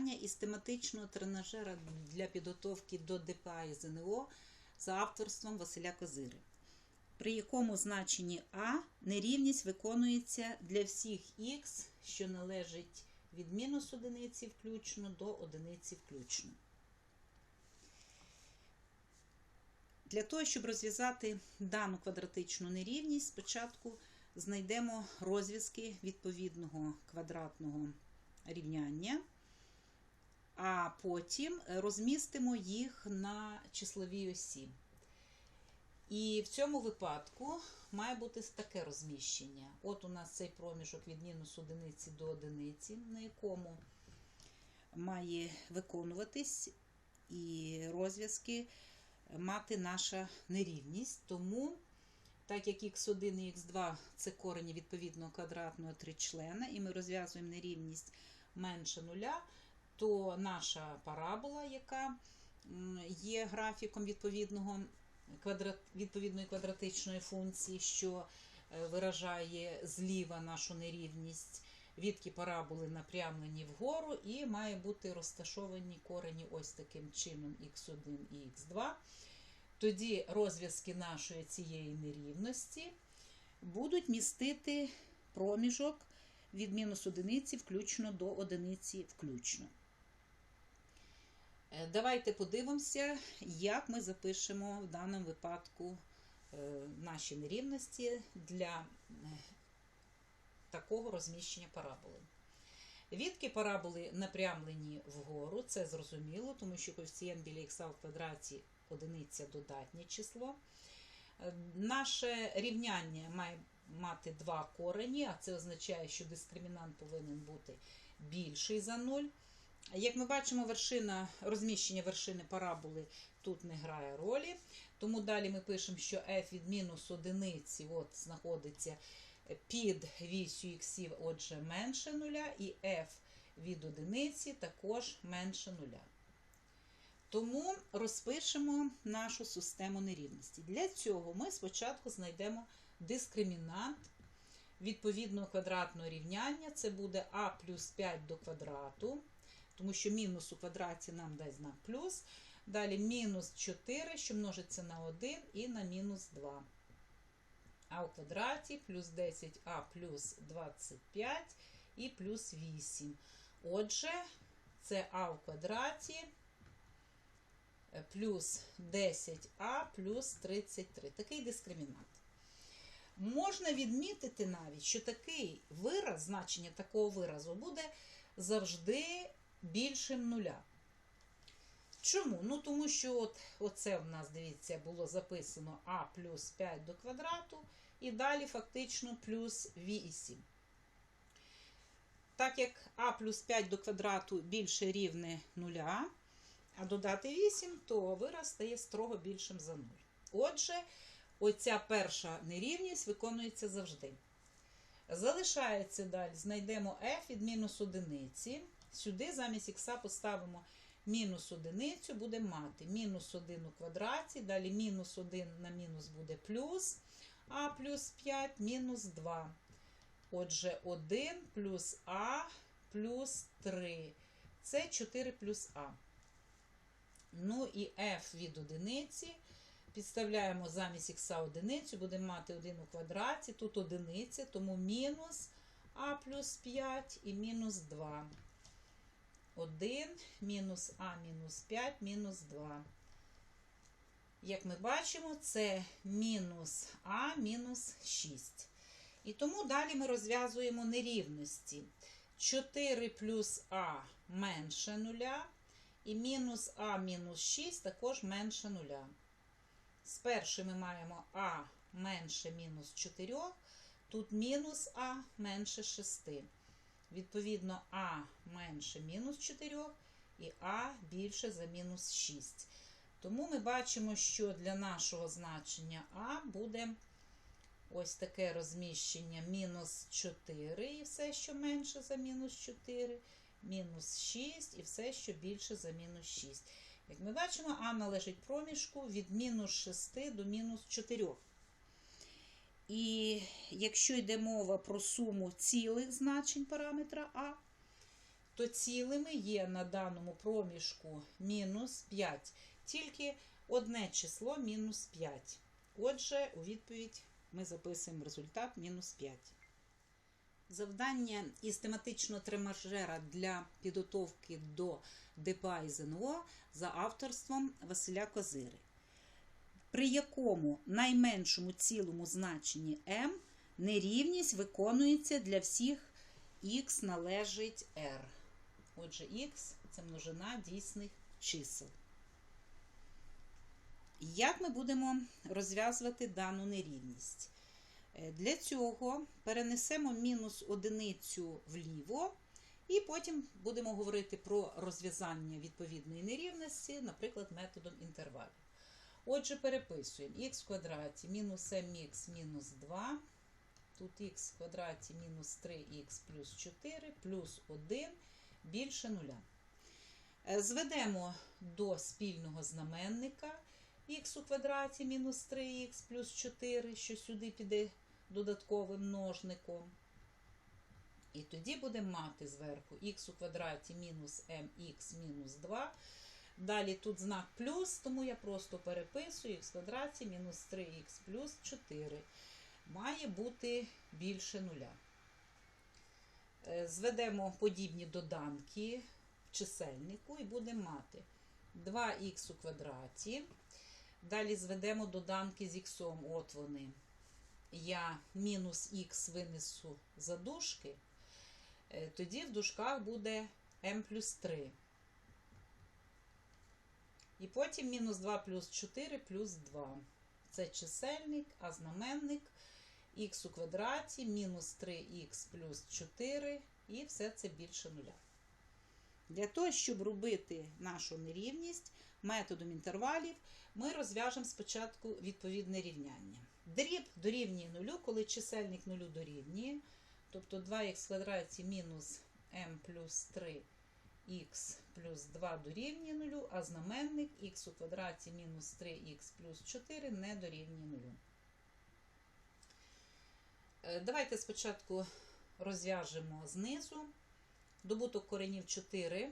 завдання із тематичного тренажера для підготовки до ДПА і ЗНО за авторством Василя Козири, при якому значенні А нерівність виконується для всіх х, що належить від мінус одиниці включно до одиниці включно. Для того, щоб розв'язати дану квадратичну нерівність, спочатку знайдемо розв'язки відповідного квадратного рівняння, а потім розмістимо їх на числовій осі. І в цьому випадку має бути таке розміщення. От у нас цей проміжок від мінус одиниці до одиниці, на якому має виконуватись і розв'язки мати наша нерівність. Тому, так як х1 і х2 це корені відповідного квадратного тричлена, і ми розв'язуємо нерівність менше нуля, то наша парабола, яка є графіком відповідного квадрат, відповідної квадратичної функції, що виражає зліва нашу нерівність, відки параболи напрямлені вгору, і має бути розташовані корені ось таким чином х1 і х2. Тоді розв'язки нашої цієї нерівності будуть містити проміжок від мінус одиниці включно до одиниці включно. Давайте подивимося, як ми запишемо в даному випадку наші нерівності для такого розміщення параболи. Відки параболи напрямлені вгору, це зрозуміло, тому що коефіцієнт біля х в квадраті одиниця додатнє число. Наше рівняння має мати два корені, а це означає, що дискримінант повинен бути більший за 0. Як ми бачимо, вершина, розміщення вершини параболи тут не грає ролі. Тому далі ми пишемо, що f від мінус одиниці от, знаходиться під вісю х, отже, менше нуля, і f від одиниці також менше нуля. Тому розпишемо нашу систему нерівності. Для цього ми спочатку знайдемо дискримінант відповідного квадратного рівняння. Це буде а плюс 5 до квадрату, тому що мінус у квадраті нам дасть знак плюс. Далі мінус 4, що множиться на 1 і на мінус 2. А у квадраті плюс 10а плюс 25 і плюс 8. Отже, це а у квадраті плюс 10а плюс 33. Такий дискримінант. Можна відмітити навіть, що такий вираз, значення такого виразу буде завжди більшим нуля. Чому? Ну, тому що от, оце в нас, дивіться, було записано а плюс 5 до квадрату, і далі фактично плюс 8. Так як а плюс 5 до квадрату більше рівне нуля, а додати 8, то вираз стає строго більшим за 0. Отже, оця перша нерівність виконується завжди. Залишається далі, знайдемо f від мінус одиниці. Сюди замість х поставимо мінус одиницю, буде мати мінус 1 у квадраті, далі мінус 1 на мінус буде плюс, а плюс 5 мінус 2. Отже, 1 плюс а плюс 3. Це 4 плюс а. Ну і f від одиниці. Підставляємо замість х одиницю, будемо мати 1 у квадраті, тут одиниця, тому мінус а плюс 5 і мінус 2. 1, мінус а мінус 5, мінус 2. Як ми бачимо, це мінус а мінус 6. І тому далі ми розв'язуємо нерівності. 4 плюс а менше 0. І мінус а мінус 6 також менше 0. Спершу ми маємо а менше мінус 4, тут мінус а менше 6. Відповідно, а менше мінус 4 і а більше за мінус 6. Тому ми бачимо, що для нашого значення а буде ось таке розміщення мінус 4 і все, що менше за мінус 4 мінус 6 і все, що більше за мінус 6. Як ми бачимо, А належить проміжку від мінус 6 до мінус 4. І якщо йде мова про суму цілих значень параметра А, то цілими є на даному проміжку мінус 5. Тільки одне число мінус 5. Отже, у відповідь ми записуємо результат мінус 5. Завдання із тематичного тримажера для підготовки до ДПА і ЗНО за авторством Василя Козири, при якому найменшому цілому значенні m нерівність виконується для всіх х належить r. Отже, х це множина дійсних чисел. Як ми будемо розв'язувати дану нерівність? Е, Для цього перенесемо мінус одиницю вліво, і потім будемо говорити про розв'язання відповідної нерівності, наприклад, методом інтервалів. Отже, переписуємо х в квадраті мінус mx мінус 2, тут х в квадраті мінус 3х плюс 4 плюс 1 більше нуля. Е, Зведемо до спільного знаменника х у квадраті мінус 3х плюс 4, що сюди піде додатковим множником. І тоді будемо мати зверху х у квадраті мінус mx мінус 2. Далі тут знак плюс, тому я просто переписую х в квадраті мінус 3х плюс 4. Має бути більше нуля. Е, Зведемо подібні доданки в чисельнику і будемо мати 2х у квадраті. Далі зведемо доданки з х, от вони. Я мінус х винесу за дужки, е, тоді в дужках буде m плюс 3. І потім мінус 2 плюс 4 плюс 2. Це чисельник, а знаменник х у квадраті мінус 3х плюс 4, і все це більше нуля. Для того, щоб робити нашу нерівність методом інтервалів, ми розв'яжемо спочатку відповідне рівняння. Дріб дорівнює нулю, коли чисельник нулю дорівнює, тобто 2х в квадраті мінус m плюс 3 х плюс 2 дорівнює нулю, а знаменник х у квадраті мінус 3х плюс 4 не дорівнює нулю. Е, Давайте спочатку розв'яжемо знизу. Добуток коренів 4,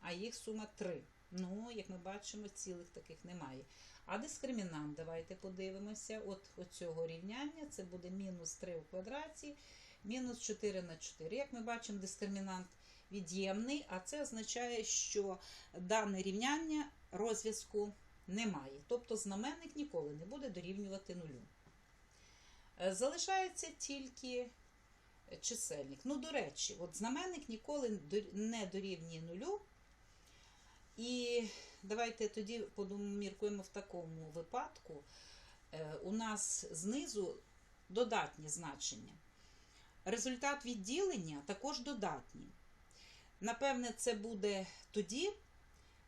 а їх сума 3. Ну, як ми бачимо, цілих таких немає. А дискримінант, давайте подивимося. От оцього рівняння це буде мінус 3 у квадраті, мінус 4 на 4. Як ми бачимо, дискримінант від'ємний, а це означає, що дане рівняння розв'язку немає. Тобто знаменник ніколи не буде дорівнювати нулю. Е, Залишається тільки чисельник. Ну, до речі, от знаменник ніколи не дорівнює нулю. І давайте тоді поміркуємо в такому випадку. Е, У нас знизу додатні значення. Результат відділення також додатній. Напевне, це буде тоді,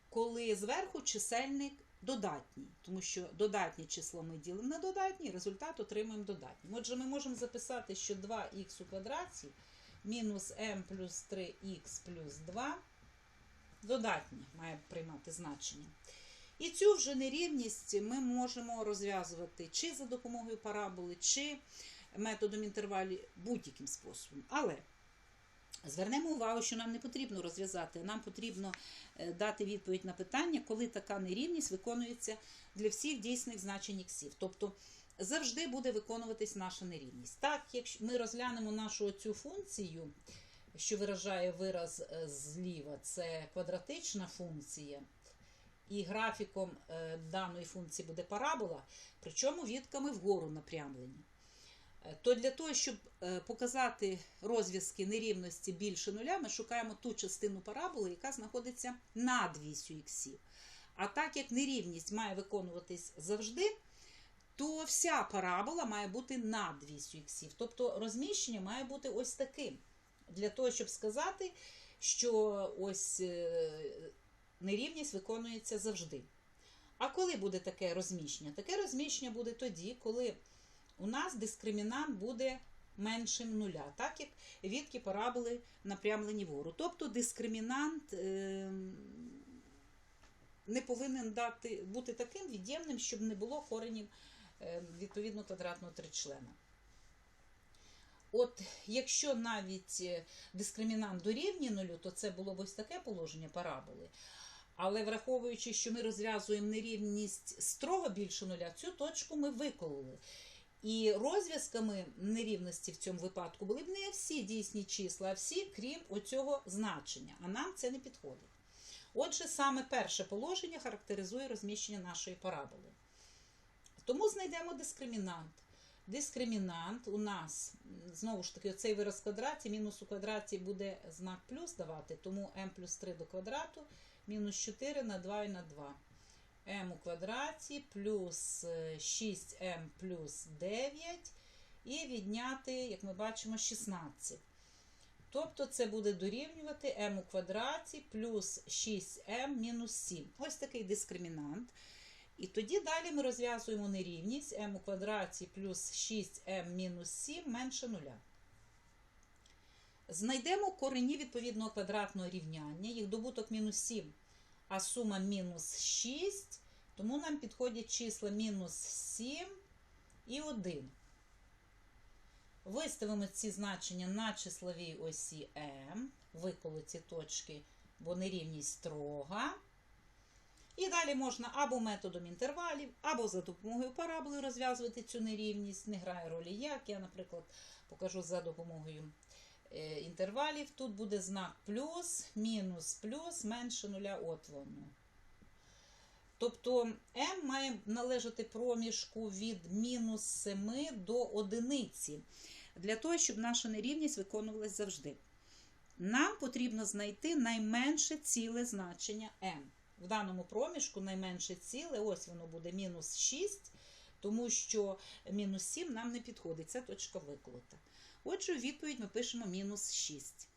коли зверху чисельник додатній, тому що додатнє число ми ділимо на додатнє, результат отримуємо додатнім. Отже, ми можемо записати, що 2х у квадраті мінус m плюс 3х плюс 2 додатнє має приймати значення. І цю вже нерівність ми можемо розв'язувати чи за допомогою параболи, чи методом інтервалів будь-яким способом. Але звернемо увагу, що нам не потрібно розв'язати, нам потрібно е, дати відповідь на питання, коли така нерівність виконується для всіх дійсних значень іксів. Тобто завжди буде виконуватись наша нерівність. Так, якщо ми розглянемо нашу цю функцію, що виражає вираз е, зліва, це квадратична функція. І графіком е, даної функції буде парабола, причому відками вгору напрямлені. Е, То для того, щоб е, показати розв'язки нерівності більше нуля, ми шукаємо ту частину параболи, яка знаходиться над вісю іксів. А так як нерівність має виконуватись завжди, то вся парабола має бути над вісю іксів. Тобто розміщення має бути ось таким. Для того, щоб сказати, що ось е, нерівність виконується завжди. А коли буде таке розміщення? Таке розміщення буде тоді, коли у нас дискримінант буде меншим нуля, так як відки параболи напрямлені вгору. Тобто дискримінант е, не повинен дати, бути таким від'ємним, щоб не було коренів е, відповідно квадратного тричлена. от якщо навіть е, дискримінант дорівнює нулю, то це було б ось таке положення параболи. Але враховуючи, що ми розв'язуємо нерівність строго більше нуля, цю точку ми викололи. І розв'язками нерівності в цьому випадку були б не всі дійсні числа, а всі, крім оцього значення. А нам це не підходить. Отже, саме перше положення характеризує розміщення нашої параболи. Тому знайдемо дискримінант. Дискримінант у нас, знову ж таки, оцей вираз в квадраті, мінус у квадраті буде знак плюс давати, тому m плюс 3 до квадрату, мінус 4 на 2 і на 2. M у квадраті плюс е, 6m плюс 9 і відняти, як ми бачимо, 16. Тобто це буде дорівнювати m у квадраті плюс 6m мінус 7. Ось такий дискримінант. І тоді далі ми розв'язуємо нерівність m у квадраті плюс 6m мінус 7 менше нуля. Знайдемо корені відповідного квадратного рівняння, їх добуток мінус 7, а сума мінус 6, тому нам підходять числа мінус 7 і 1. Виставимо ці значення на числовій осі m, виколи ці точки, бо нерівність строга. І далі можна або методом інтервалів, або за допомогою параболи розв'язувати цю нерівність. Не грає ролі як. Я, наприклад, покажу за допомогою інтервалів. Тут буде знак плюс, мінус, плюс, менше нуля от воно. Тобто m має належати проміжку від мінус 7 до одиниці, для того, щоб наша нерівність виконувалась завжди. Нам потрібно знайти найменше ціле значення m. В даному проміжку найменше ціле, ось воно буде мінус 6, тому що мінус 7 нам не підходить, це точка виколота. Отже, у відповідь ми пишемо мінус 6.